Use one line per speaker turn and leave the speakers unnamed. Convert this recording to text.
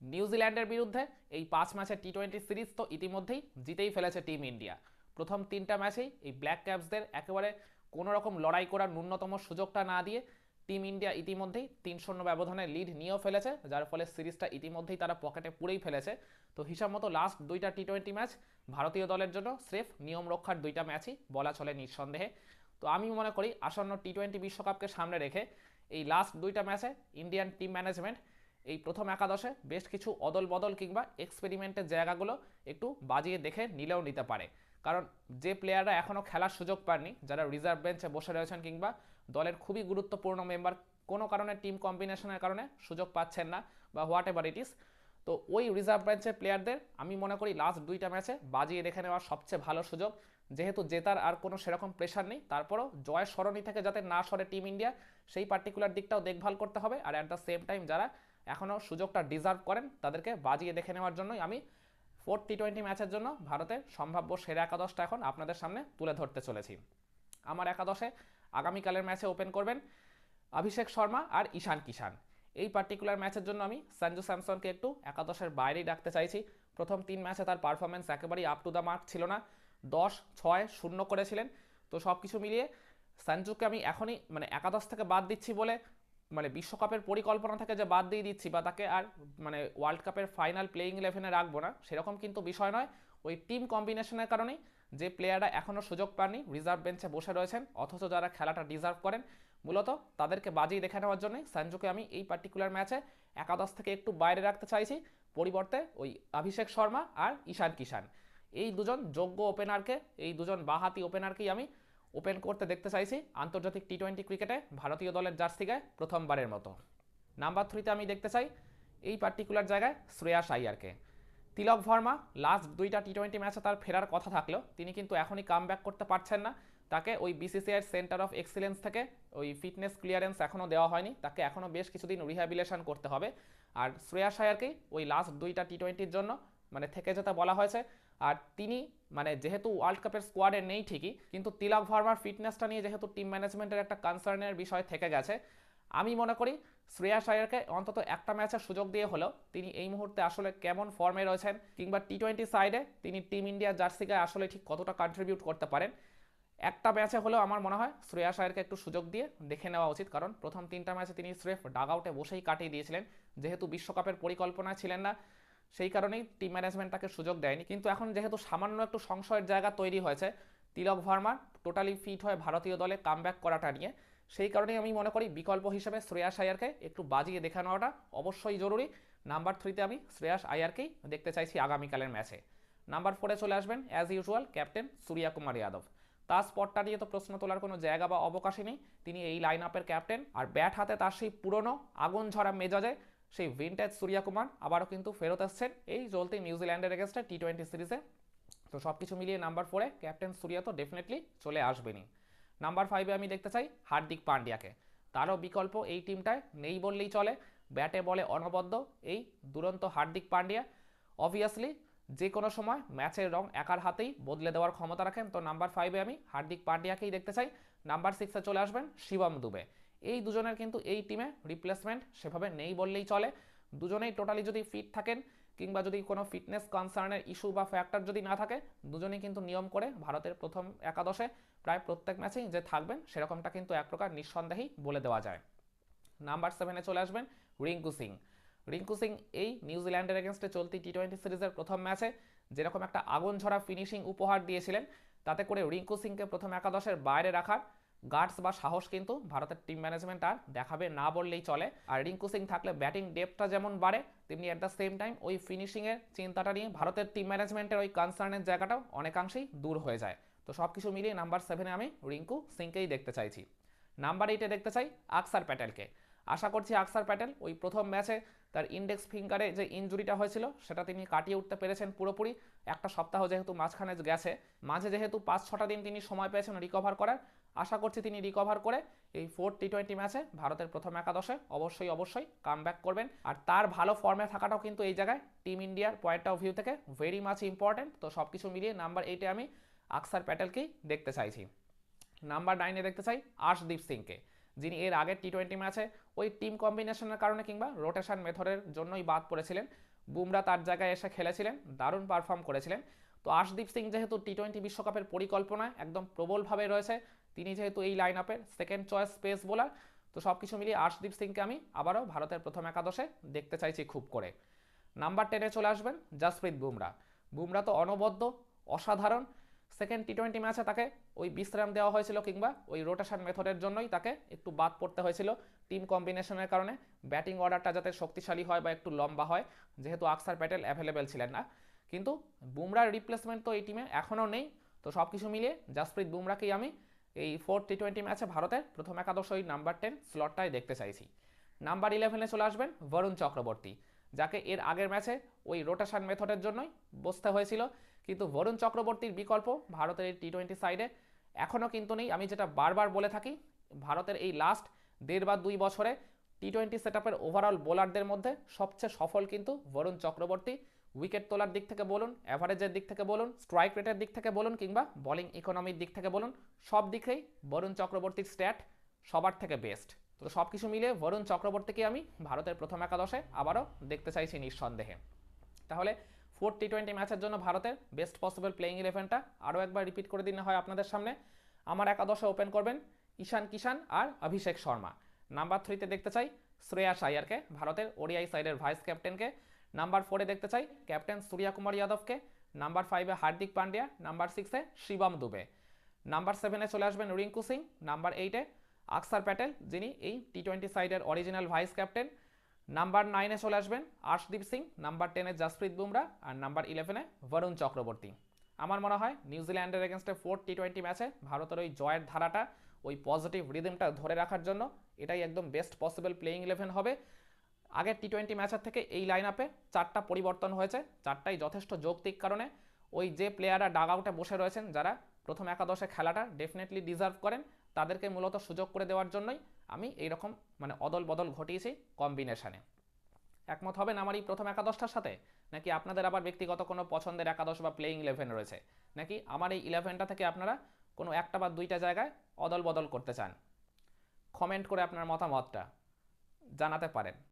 নিউজিল্যান্ডের বিরুদ্ধে এই পাঁচ ম্যাচের টি টোয়েন্টি সিরিজ তো ইতিমধ্যেই জিতেই ফেলেছে টিম ইন্ডিয়া। প্রথম তিনটা ম্যাচেই এই ব্ল্যাক ক্যাপসদের একেবারে কোনো রকম লড়াই করার ন্যূনতম সুযোগটা না দিয়ে টিম ইন্ডিয়া ইতিমধ্যেই তিন শূন্য ব্যবধানে লিড নিয়েও ফেলেছে, যার ফলে সিরিজটা ইতিমধ্যেই তারা পকেটে পুরেই ফেলেছে। তো হিসাব মতো লাস্ট দুইটা টি টোয়েন্টি ম্যাচ ভারতীয় দলের জন্য স্রেফ নিয়ম রক্ষার দুইটা ম্যাচই বলা চলে নিঃসন্দেহে। তো আমি মনে করি আসন্ন টি টোয়েন্টি বিশ্বকাপকে সামনে রেখে এই লাস্ট দুইটা ম্যাচে ইন্ডিয়ান টিম ম্যানেজমেন্ট এই প্রথম একাদশে বেশ কিছু অদল বদল কিংবা এক্সপেরিমেন্টের জায়গাগুলো একটু বাজিয়ে দেখে নিলেও নিতে পারে। কারণ যে প্লেয়াররা এখনও খেলার সুযোগ পাননি, যারা রিজার্ভ বেঞ্চে বসে রয়েছেন কিংবা দলের খুবই গুরুত্বপূর্ণ মেম্বার, কোনো কারণে টিম কম্বিনেশনের কারণে সুযোগ পাচ্ছেন না বা হোয়াট এভার ইট ইস তো ওই রিজার্ভ বেঞ্চের প্লেয়ারদের আমি মনে করি লাস্ট দুইটা ম্যাচে বাজিয়ে রেখে নেওয়ার সবচেয়ে ভালো সুযোগ। যেহেতু জেতার আর কোনো সেরকম প্রেশার নেই, তারপরও জয় সরণি থেকে যাতে না সরে টিম ইন্ডিয়া, সেই পার্টিকুলার দিকটাও দেখভাল করতে হবে। আর অ্যাট দ্য সেম টাইম যারা এখনও সুযোগটা ডিজার্ভ করেন তাদেরকে বাজিয়ে দেখে নেওয়ার জন্যই আমি ফোর টি টোয়েন্টি ম্যাচের জন্য ভারতের সম্ভাব্য সেরা একাদশটা এখন আপনাদের সামনে তুলে ধরতে চলেছি। আমার একাদশে আগামীকালের ম্যাচে ওপেন করবেন অভিষেক শর্মা আর ঈশান কিষান এই পার্টিকুলার ম্যাচের জন্য আমি সঞ্জু স্যামসনকে একটু একাদশের বাইরেই রাখতে চাইছি। প্রথম তিন ম্যাচে তার পারফরমেন্স একেবারেই আপ টু দ্য মার্ক ছিল না। দশ, ছয়, শূন্য করেছিলেন। তো সব কিছু মিলিয়ে সঞ্জুকে আমি এখনই মানে একাদশ থেকে বাদ দিচ্ছি বলে মানে বিশ্বকাপের পরিকল্পনা থেকে যে বাদ দিয়ে দিচ্ছি বা তাকে আর মানে ওয়ার্ল্ড কাপের ফাইনাল প্লেয়িং ইলেভেনে রাখব না, সেরকম কিন্তু বিষয় নয়। ওই টিম কম্বিনেশনের কারণেই যে প্লেয়াররা এখনও সুযোগ পাননি রিজার্ভ বেঞ্চে বসে রয়েছেন, অথচ যারা খেলাটা ডিজার্ভ করেন, মূলত তাদেরকে বাজিয়ে দেখে নেওয়ার জন্যই সঞ্জুকে আমি এই পার্টিকুলার ম্যাচে একাদশ থেকে একটু বাইরে রাখতে চাইছি। পরিবর্তে ওই অভিষেক শর্মা আর ঈশান কিষান এই দুজন যোগ্য ওপেনারকে এই দুজন বাহাতি ওপেনারকেই আমি ওপেন করতে দেখতে চাইছি আন্তর্জাতিক টি টোয়েন্টি ক্রিকেটে ভারতীয় দলের জার্সি গায়ে প্রথমবারের মতো। নাম্বার থ্রিতে আমি দেখতে চাই এই পার্টিকুলার জায়গায় শ্রেয়াস আইয়ারকে। তিলক ভার্মা লাস্ট দুইটা টি টোয়েন্টি ম্যাচে তার ফেরার কথা থাকলেও তিনি কিন্তু এখনই কাম করতে পারছেন না। তাকে ওই বিসিসিআইয়ের সেন্টার অফ এক্সিলেন্স থেকে ওই ফিটনেস ক্লিয়ারেন্স এখনও দেওয়া হয়নি। তাকে এখনও বেশ কিছুদিন রিহ্যাবিলেশন করতে হবে। আর শ্রেয়াস আয়ারকেই ওই লাস্ট দুইটা টি টোয়েন্টির জন্য মানে থেকে যেতে বলা হয়েছে। আর তিনি মানে যেহেতু ওয়ার্ল্ড কাপের স্কোয়াডে নেই ঠিকই, কিন্তু তিলক ভার্মার ফিটনেসটা নিয়ে যেহেতু টিম ম্যানেজমেন্টের একটা কনসার্নের বিষয় থেকে গেছে, আমি মনে করি শ্রেয়াস আয়ারকে অন্তত একটা ম্যাচের সুযোগ দিয়ে হলেও তিনি এই মুহূর্তে আসলে কেমন ফর্মে রয়েছেন, কিংবা টি টোয়েন্টি সাইডে তিনি টিম ইন্ডিয়া জার্সিকে আসলে ঠিক কতটা কন্ট্রিবিউট করতে পারেন, একটা ম্যাচে হলেও আমার মনে হয় শ্রেয়াস আয়ারকে একটু সুযোগ দিয়ে দেখে নেওয়া উচিত, কারণ প্রথম তিনটা ম্যাচে তিনি স্রেফ ডাগ আউটে বসেই কাটিয়ে দিয়েছিলেন, যেহেতু বিশ্বকাপের পরিকল্পনায় ছিলেন না সেই কারণেই টিম ম্যানেজমেন্ট তাকে সুযোগ দেয়নি। কিন্তু এখন যেহেতু সামান্য একটু সংশয়ের জায়গা তৈরি হয়েছে, তিলক ভার্মার টোটালি ফিট হয়ে ভারতীয় দলে কামব্যাক করাটা নিয়ে, সেই কারণেই আমি মনে করি বিকল্প হিসেবে শ্রেয়াস আয়ারকে একটু বাজিয়ে দেখা নেওয়াটা অবশ্যই জরুরি। নাম্বার থ্রিতে আমি শ্রেয়াস আয়ারকেই দেখতে চাইছি আগামীকালের ম্যাচে নাম্বার ফোরে চলে আসবেন as usual captain Surya Kumar Yadav. তার স্পটটা নিয়ে তো প্রশ্ন তোলার কোনো জায়গা বা অবকাশই নেই। তিনি এই লাইন আপের ক্যাপ্টেন আর ব্যাট হাতে তার সেই পুরনো আগুন ঝরা মেজাজে সেই ভিনটেজ সূর্যকুমার আবারও কিন্তু ফেরত আসছেন এই চলতি নিউজিল্যান্ডের এগেনস্টে টি টোয়েন্টি সিরিজে তো সব কিছু মিলিয়ে নাম্বার ফোরে ক্যাপ্টেন সূর্যা তো ডেফিনেটলি চলে আসবেনই। নাম্বার ফাইভে আমি দেখতে চাই হার্দিক পান্ডিয়াকে। তারও বিকল্প এই টিমটায় নেই বললেই চলে। ব্যাটে বলে অনবদ্য এই দুরন্ত হার্দিক পান্ডিয়া। অবভিয়াসলি যে কোনো সময় ম্যাচের রং একার হাতেই বদলে দেওয়ার ক্ষমতা রাখেন। তো নাম্বার ফাইভে আমি হার্দিক পান্ডিয়াকেই দেখতে চাই। নাম্বার সিক্সে চলে আসবেন শিবম দুবে। এই দুজনের কিন্তু এই টিমে রিপ্লেসমেন্ট সেভাবে নেই বললেই চলে। দুজনেই টোটালি যদি ফিট থাকেন কিংবা যদি কোনো ফিটনেস কনসার্নের ইস্যু বা ফ্যাক্টর যদি না থাকে, দুজনেই কিন্তু নিয়ম করে ভারতের প্রথম একাদশে প্রায় প্রত্যেক ম্যাচেই যে থাকবেন সেরকমটা কিন্তু এক প্রকার নিঃসন্দেহেই বলে দেওয়া যায়। নাম্বার সেভেনে চলে আসবেন রিঙ্কু সিং। রিঙ্কু সিং এই নিউজিল্যান্ডের এগেনস্টে চলতি টি টোয়েন্টি সিরিজের প্রথম ম্যাচে যেরকম একটা আগুন ঝরা ফিনিশিং উপহার দিয়েছিলেন, তাতে করে রিঙ্কু সিংকে প্রথম একাদশের বাইরে রাখার গার্ডস বা সাহস কিন্তু ভারতের টিম ম্যানেজমেন্ট আর দেখাবে না বললেই চলে। আর রিঙ্কু সিং থাকলে ব্যাটিং ডেপটা যেমন বাড়ে, তেমনি অ্যাট দ্য সেম টাইম ওই ফিনিশিংয়ের চিন্তাটা নিয়ে ভারতের টিম ম্যানেজমেন্টের ওই কনসার্নের জায়গাটাও অনেকাংশেই দূর হয়ে যায়। তো সব কিছু মিলিয়ে নাম্বার সেভেনে আমি রিঙ্কু সিংকেই দেখতে চাইছি। নাম্বার এইটে দেখতে চাই আকসার প্যাটেলকে। আশা করছি আকসার প্যাটেল ওই প্রথম ম্যাচে তার ইন্ডেক্স ফিঙ্গারে যে ইঞ্জুরিটা হয়েছিল, সেটা তিনি কাটিয়ে উঠতে পেরেছেন পুরোপুরি। একটা সপ্তাহ যেহেতু মাঝখানে গেছে, মাঝে যেহেতু পাঁচ ছটা দিন তিনি সময় পেয়েছেন রিকভার করার আশা করছি তিনি রিকভার করে এই ফোর টি টোয়েন্টি ম্যাচে ভারতের প্রথম একাদশে অবশ্যই অবশ্যই কাম করবেন। আর তার ভালো ফর্মে থাকাটাও কিন্তু এই জায়গায় টিম ইন্ডিয়ার পয়েন্ট অফ ভিউ থেকে ভেরি মাচ ইম্পর্টেন্ট তো সব কিছু মিলিয়ে নাম্বার এইটে আমি আকসার প্যাটেলকেই দেখতে চাইছি। নাম্বার নাইনে দেখতে চাই আর্শদীপ সিংকে, যিনি এর আগের টি টোয়েন্টি ম্যাচে ওই টিম কম্বিনেশনের কারণে কিংবা রোটেশন মেথডের জন্যই বাদ পড়েছিলেন। বুমরা তার জায়গায় এসে খেলেছিলেন, দারুণ পারফর্ম করেছিলেন। তো আশদীপ সিং যেহেতু টি টোয়েন্টি বিশ্বকাপের পরিকল্পনায় একদম প্রবলভাবে রয়েছে তিনি যেহেতু এই লাইন আপের সেকেন্ড চয়েস পেস বোলার তো সব কিছু মিলিয়ে আর্শদীপ সিংকে আমি আবারও ভারতের প্রথম একাদশে দেখতে চাইছি খুব করে। নাম্বার টেনে চলে আসবেন জাসপ্রীত বুমরা। বুমরা তো অনবদ্য, অসাধারণ। সেকেন্ড টি টোয়েন্টি ম্যাচে তাকে ওই বিশ্রাম দেওয়া হয়েছিল কিংবা ওই রোটেশন মেথডের জন্যই তাকে একটু বাদ পড়তে হয়েছিল। টিম কম্বিনেশনের কারণে ব্যাটিং অর্ডারটা যাতে শক্তিশালী হয় বা একটু লম্বা হয়, যেহেতু আকসার প্যাটেল অ্যাভেলেবেল ছিলেন না। কিন্তু বুমরার রিপ্লেসমেন্ট তো এই টিমে এখনও নেই। তো সব কিছু মিলিয়ে জাসপ্রীত বুমরাকেই আমি এই ফোর টি টোয়েন্টি ম্যাচে ভারতের প্রথম একাদশ ওই নাম্বার টেন স্লটটাই দেখতে চাইছি। নাম্বার ইলেভেনে চলে আসবেন বরুণ চক্রবর্তী যাকে এর আগের ম্যাচে ওই রোটেশন মেথডের জন্যই বসতে হয়েছিল। কিন্তু বরুণ চক্রবর্তীর বিকল্প ভারতের এই টি টোয়েন্টি সাইডে এখনও কিন্তু নেই। আমি যেটা বারবার বলে থাকি, ভারতের এই লাস্ট দেড় বা দুই বছরে টি টোয়েন্টি সেট ওভারঅল বোলারদের মধ্যে সবচেয়ে সফল কিন্তু বরুণ চক্রবর্তী উইকেট তোলার দিক থেকে বলুন অ্যাভারেজের দিক থেকে বলুন স্ট্রাইক রেটের দিক থেকে বলুন কিংবা বোলিং ইকোনমির দিক থেকে বলুন, সব দিকেই বরুণ চক্রবর্তীর স্ট্যাট সবার থেকে বেস্ট তো সব কিছু মিলিয়ে বরুণ চক্রবর্তীকে আমি ভারতের প্রথম একাদশে আবারও দেখতে চাইছি নিঃসন্দেহে। তাহলে ফোর টি টোয়েন্টি ম্যাচের জন্য ভারতের বেস্ট পসিবল প্লেইং ইলেভেনটা আরও একবার রিপিট করে দিনে হয় আপনাদের সামনে। আমার একাদশে ওপেন করবেন ঈশান কিষান আর অভিষেক শর্মা। নাম্বার থ্রিতে দেখতে চাই শ্রেয়াস আয়ারকে ভারতের ওডিআই সাইডের ভাইস ক্যাপ্টেনকে নাম্বার ফোরে দেখতে চাই ক্যাপ্টেন সূর্যা কুমার যাদবকে নাম্বার ফাইভে হার্দিক পান্ডিয়া নাম্বার সিক্সে শিবম দুবে নাম্বার সেভেনে চলে আসবেন রিঙ্কু সিং নাম্বার এইটে আকসার প্যাটেল যিনি এই টি টোয়েন্টি সাইডের অরিজিনাল ভাইস ক্যাপ্টেন নাম্বার নাইনে চলে আসবেন আর্শদীপ সিং নাম্বার টেনে জাসপ্রীত বুমরা আর নাম্বার ইলেভেনে বরুণ চক্রবর্তী আমার মনে হয় নিউজিল্যান্ডের এগেনস্টে ফোর টি টোয়েন্টি ম্যাচে ভারতের ওই জয়ের ধারাটা, ওই পজিটিভ রিদমটা ধরে রাখার জন্য এটাই একদম বেস্ট পসিবল প্লেইং ইলেভেন হবে। আগের টি টোয়েন্টি ম্যাচের থেকে এই লাইন আপে চারটা পরিবর্তন হয়েছে, চারটাই যথেষ্ট যৌক্তিক কারণে ওই যে প্লেয়াররা ডাগ আউটে বসে রয়েছেন, যারা প্রথম একাদশে খেলাটা ডেফিনেটলি ডিজার্ভ করেন, তাদেরকে মূলত সুযোগ করে দেওয়ার জন্যই আমি এইরকম মানে অদল বদল ঘটিয়েছি কম্বিনেশানে একমত হবেন আমার এই প্রথম একাদশটার সাথে? নাকি আপনাদের আবার ব্যক্তিগত কোনো পছন্দের একাদশ বা প্লেইং ইলেভেন রয়েছে? নাকি আমার এই ইলেভেনটা থেকে আপনারা কোনো একটা বা দুইটা জায়গায় অদল বদল করতে চান? কমেন্ট করে আপনার মতামতটা জানাতে পারেন।